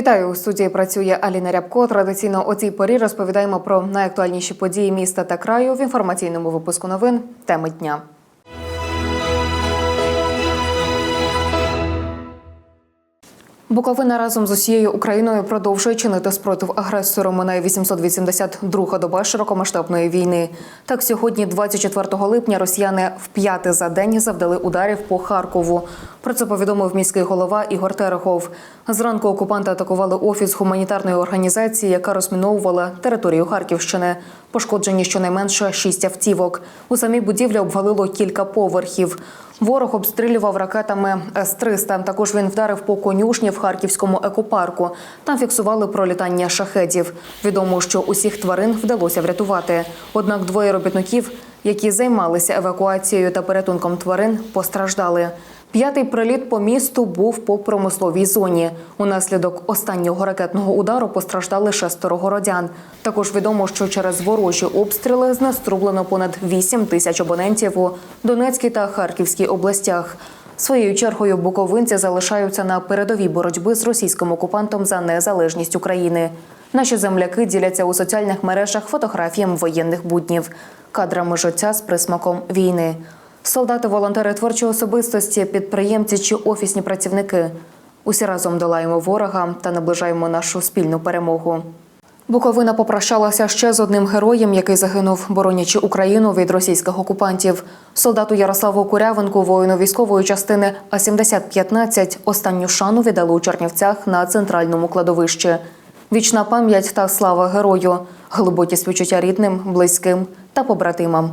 Вітаю у студії. Працює Аліна Рябко. Традиційно о цій порі розповідаємо про найактуальніші події міста та краю в інформаційному випуску новин. Теми дня. Буковина разом з усією Україною продовжує чинити спротив агресору. Минає 882 доба широкомасштабної війни. Так, сьогодні, 24 липня, росіяни вп'яте за день завдали ударів по Харкову. Про це повідомив міський голова Ігор Терехов. Зранку окупанти атакували офіс гуманітарної організації, яка розміновувала територію Харківщини. Пошкоджені щонайменше шість автівок. У самій будівлі обвалило кілька поверхів. Ворог обстрілював ракетами С-300. Також він вдарив по конюшні в харківському екопарку. Там фіксували пролітання шахедів. Відомо, що усіх тварин вдалося врятувати. Однак двоє робітників, які займалися евакуацією та порятунком тварин, постраждали. П'ятий приліт по місту був по промисловій зоні. Унаслідок останнього ракетного удару постраждали шестеро городян. Також відомо, що через ворожі обстріли знеструблено понад 8 тисяч абонентів у Донецькій та Харківській областях. Своєю чергою буковинці залишаються на передовій боротьби з російським окупантом за незалежність України. Наші земляки діляться у соціальних мережах фотографіями воєнних буднів, кадрами життя з присмаком війни. Солдати, волонтери творчої особистості, підприємці чи офісні працівники. Усі разом долаємо ворога та наближаємо нашу спільну перемогу. Буковина попрощалася ще з одним героєм, який загинув, боронячи Україну від російських окупантів. Солдату Ярославу Курявенку, воїну військової частини А-7015, останню шану віддали у Чернівцях на центральному кладовищі. Вічна пам'ять та слава герою, глибокі співчуття рідним, близьким та побратимам.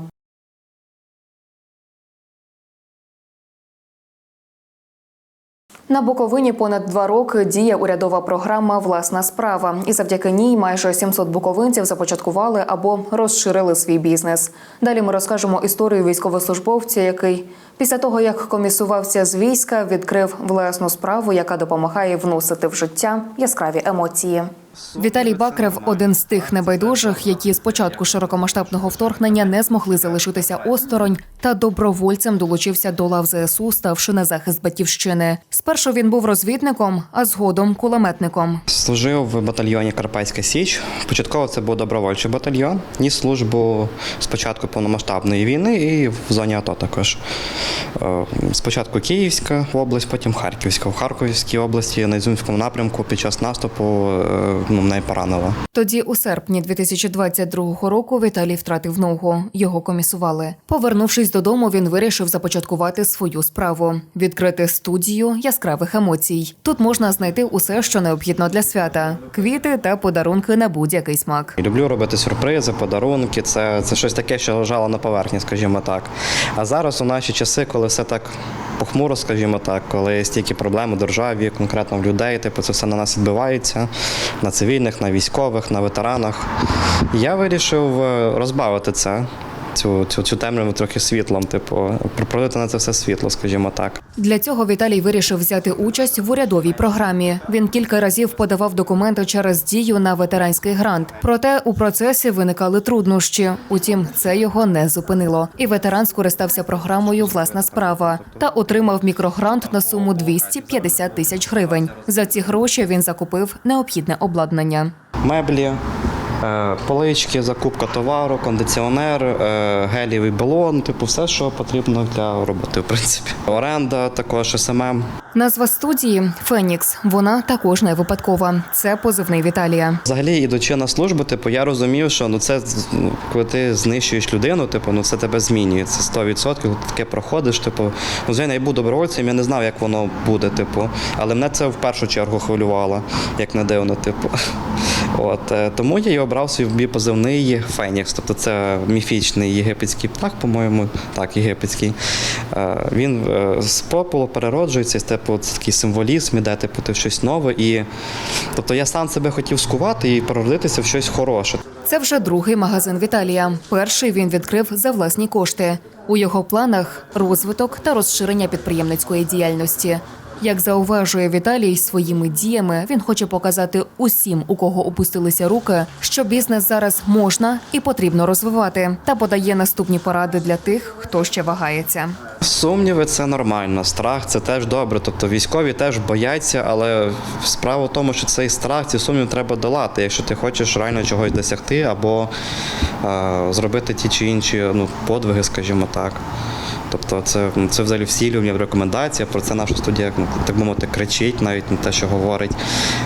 На Буковині понад два роки діє урядова програма Власна справа, і завдяки ній майже 700 буковинців започаткували або розширили свій бізнес. Далі ми розкажемо історію військовослужбовця, який після того як комісувався з війська, відкрив власну справу, яка допомагає вносити в життя яскраві емоції. Віталій Бакрев один з тих небайдужих, які з початку широкомасштабного вторгнення не змогли залишитися осторонь, та добровольцем долучився до лав ЗСУ, ставши на захист батьківщини. Спершу він був розвідником, а згодом кулеметником. Служив в батальйоні Карпатська Січ. Початково це був добровольчий батальйон. Ніс службу спочатку повномасштабної війни і в зоні АТО також. Е, Спочатку Київська область, потім Харківська. В Харківській області на Ізюмському напрямку під час наступу е, мене поранило. Тоді, у серпні 2022 року, Віталій втратив ногу. Його комісували. Повернувшись додому, він вирішив започаткувати свою справу відкрити студію яскравих емоцій. Тут можна знайти усе, що необхідно для свята: квіти та подарунки на будь-який смак. Люблю робити сюрпризи, подарунки. Це, це щось таке, що лежало на поверхні, скажімо так. А зараз у наші часи, коли все так похмуро, скажімо так, коли стільки проблем у державі, конкретно в людей, типу, це все на нас відбивається, на цивільних, на військових, на ветеранах. Я вирішив е, розбавити це. Цю, цю, цю темряву трохи світлом, типу, пролити на це все світло, скажімо так. Для цього Віталій вирішив взяти участь в урядовій програмі. Він кілька разів подавав документи через дію на ветеранський грант. Проте у процесі виникали труднощі. Утім, це його не зупинило. І ветеран скористався програмою Власна справа та отримав мікрогрант на суму 250 тисяч гривень. За ці гроші він закупив необхідне обладнання. Меблі, полички, закупка товару, кондиціонер, е, гелівий балон, типу, все, що потрібно для роботи, в принципі. Оренда, також СММ. Назва студії Фенікс. Вона також не випадкова. Це позивний Віталія. Взагалі, ідучи на службу, типу, я розумів, що ну це ну, коли ти знищуєш людину, типу, ну це тебе змінює. Це 100%, коли ти таке проходиш. Типу, ну, звичайно, я був добровольцем, я не знав, як воно буде, типу. Але мене це в першу чергу хвилювало, як не дивно, типу. От е, тому я і обрав свій позивний Фенікс. Тобто це міфічний єгипетський птах, по-моєму, так, єгипетський. Е, Він е, з попелу перероджується, типу, це такий символізм, іде, типу, ти щось нове. І тобто я сам себе хотів скувати і переродитися в щось хороше. Це вже другий магазин Віталія. Перший він відкрив за власні кошти. У його планах розвиток та розширення підприємницької діяльності. Як зауважує Віталій своїми діями, він хоче показати усім, у кого опустилися руки, що бізнес зараз можна і потрібно розвивати, та подає наступні поради для тих, хто ще вагається. Сумніви це нормально, страх це теж добре. Тобто військові теж бояться, але справа в тому, що цей страх, ці сумніви треба долати, якщо ти хочеш реально чогось досягти або е, зробити ті чи інші ну, подвиги, скажімо так. Тобто це, це взагалі всілювання в рекомендаціях, про це наша студія, ну, так би мовити, кричить, навіть не те, що говорить.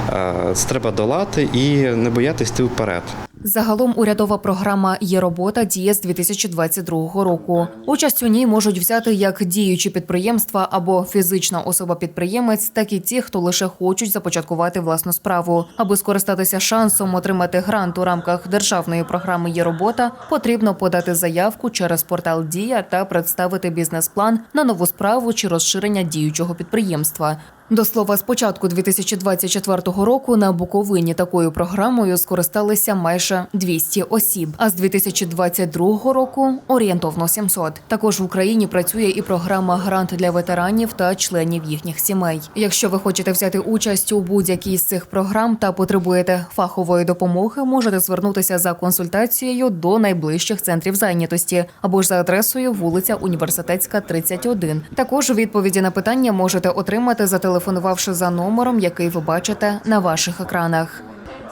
Е, Це треба долати і не боятися йти вперед. Загалом урядова програма є робота діє з 2022 року. Участь у ній можуть взяти як діючі підприємства або фізична особа-підприємець, так і ті, хто лише хочуть започаткувати власну справу. Аби скористатися шансом отримати грант у рамках державної програми є робота, потрібно подати заявку через портал Дія та представити бізнес-план на нову справу чи розширення діючого підприємства. До слова, з початку 2024 року на Буковині такою програмою скористалися майже 200 осіб, а з 2022 року орієнтовно 700. Також в Україні працює і програма Грант для ветеранів та членів їхніх сімей. Якщо ви хочете взяти участь у будь-якій з цих програм та потребуєте фахової допомоги, можете звернутися за консультацією до найближчих центрів зайнятості або ж за адресою вулиця Університетська, 31. Також відповіді на питання можете отримати, зателефонувавши за номером, який ви бачите на ваших екранах.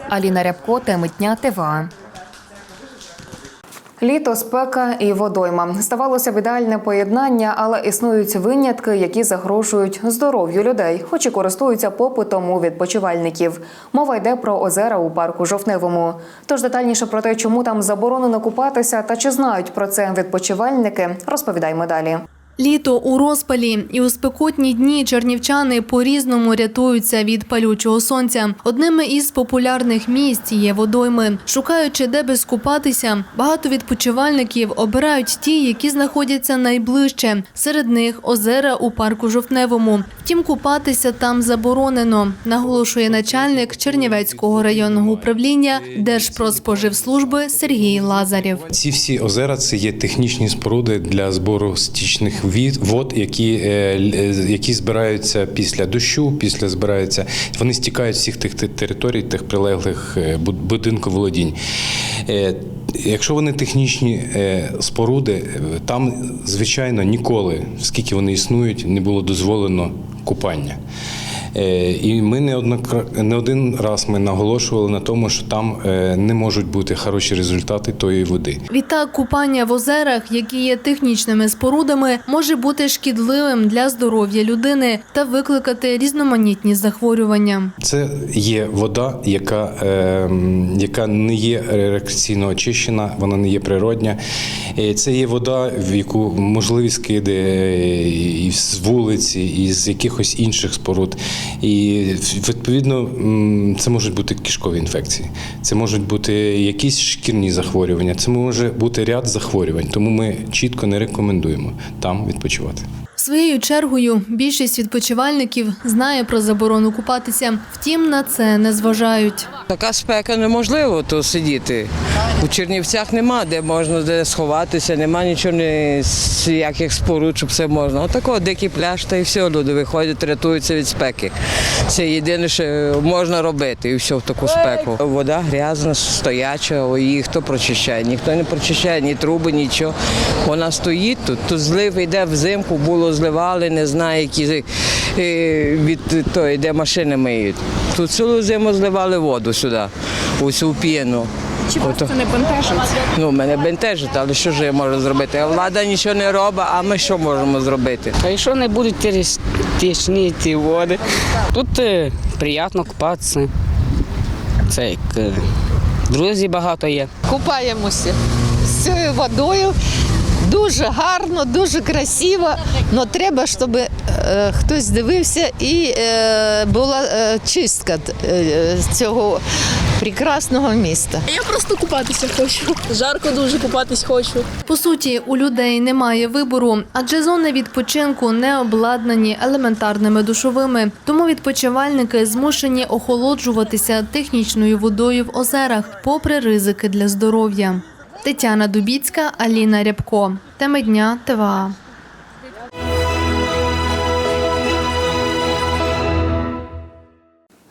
Аліна Рябко, теми дня ТВА. Літо, спека і водойма ставалося б ідеальне поєднання, але існують винятки, які загрожують здоров'ю людей, хоч і користуються попитом у відпочивальників. Мова йде про озера у парку Жовтневому. Тож детальніше про те, чому там заборонено купатися та чи знають про це відпочивальники, розповідаємо далі. Літо у розпалі, і у спекотні дні чернівчани по-різному рятуються від палючого сонця. Одними із популярних місць є водойми. Шукаючи, де би скупатися, багато відпочивальників обирають ті, які знаходяться найближче. Серед них озера у парку Жовтневому. Втім, купатися там заборонено, наголошує начальник Чернівецького районного управління Держпродспоживслужби Сергій Лазарєв. Ці всі озера це є технічні споруди для збору стічних вод, які, е, е, які збираються після дощу, після збираються. Вони стікають всіх тих те- територій, тих прилеглих е, володінь. будинковолодінь. Якщо вони технічні споруди, там, звичайно, ніколи, скільки вони існують, не було дозволено купання. Е, І ми не, один раз ми наголошували на тому, що там е, не можуть бути хороші результати тої води. Відтак, купання в озерах, які є технічними спорудами, може бути шкідливим для здоров'я людини та викликати різноманітні захворювання. Це є вода, яка, е, яка не є рекреаційно очищена, вона не є природня. Е, Це є вода, в яку можливі скиди і з вулиці, і з якихось інших споруд. І відповідно це можуть бути кишкові інфекції, це можуть бути якісь шкірні захворювання, це може бути ряд захворювань. Тому ми чітко не рекомендуємо там відпочивати. Своєю чергою більшість відпочивальників знає про заборону купатися, втім на це не зважають. Така спека неможливо тут сидіти. У Чернівцях нема де можна де сховатися, нема нічого не з яких споруд, щоб все можна. Отако дикий пляж, та і все, люди виходять, рятуються від спеки. Це єдине, що можна робити, і все в таку спеку. Вода грязна, стояча, її хто прочищає? Ніхто не прочищає, ні труби, нічого. Вона стоїть тут, тут злив йде взимку, було зливали, не знаю, які е, від тої, де машини миють. Тут цілу зиму зливали воду сюди, усю п'єну. Чи вас це не бентежить? Ну, мене бентежить, але що ж я можу зробити? Влада нічого не робить, а ми що можемо зробити? А якщо не будуть течні ті води, тут е, приємно купатися. Це як е, друзі багато є. купаємося з цією водою. Дуже гарно, дуже красиво, але треба, щоб е, хтось дивився і е, була е, чистка е, цього прекрасного міста. Я просто купатися хочу. Жарко дуже купатись хочу. По суті, у людей немає вибору, адже зони відпочинку не обладнані елементарними душовими. Тому відпочивальники змушені охолоджуватися технічною водою в озерах, попри ризики для здоров'я. Тетяна Дубіцька, Аліна Рябко. Теми дня ТВА.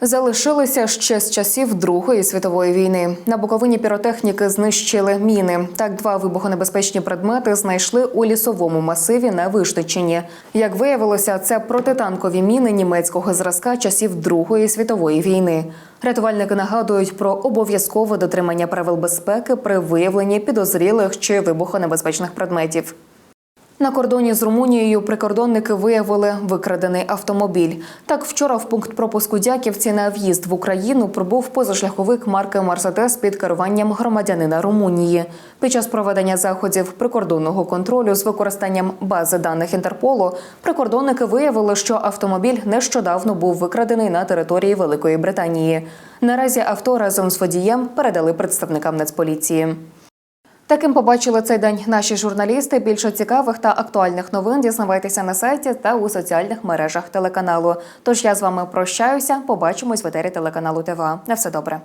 Залишилися ще з часів Другої світової війни. На Буковині піротехніки знищили міни. Так, два вибухонебезпечні предмети знайшли у лісовому масиві на Виштичині. Як виявилося, це протитанкові міни німецького зразка часів Другої світової війни. Рятувальники нагадують про обов'язкове дотримання правил безпеки при виявленні підозрілих чи вибухонебезпечних предметів. На кордоні з Румунією прикордонники виявили викрадений автомобіль. Так, вчора в пункт пропуску Дяківці на в'їзд в Україну прибув позашляховик марки Мерседес під керуванням громадянина Румунії. Під час проведення заходів прикордонного контролю з використанням бази даних Інтерполу прикордонники виявили, що автомобіль нещодавно був викрадений на території Великої Британії. Наразі авто разом з водієм передали представникам Нацполіції. Таким побачили цей день наші журналісти. Більше цікавих та актуальних новин дізнавайтеся на сайті та у соціальних мережах телеканалу. Тож я з вами прощаюся. Побачимось в етері телеканалу ТВА. На все добре.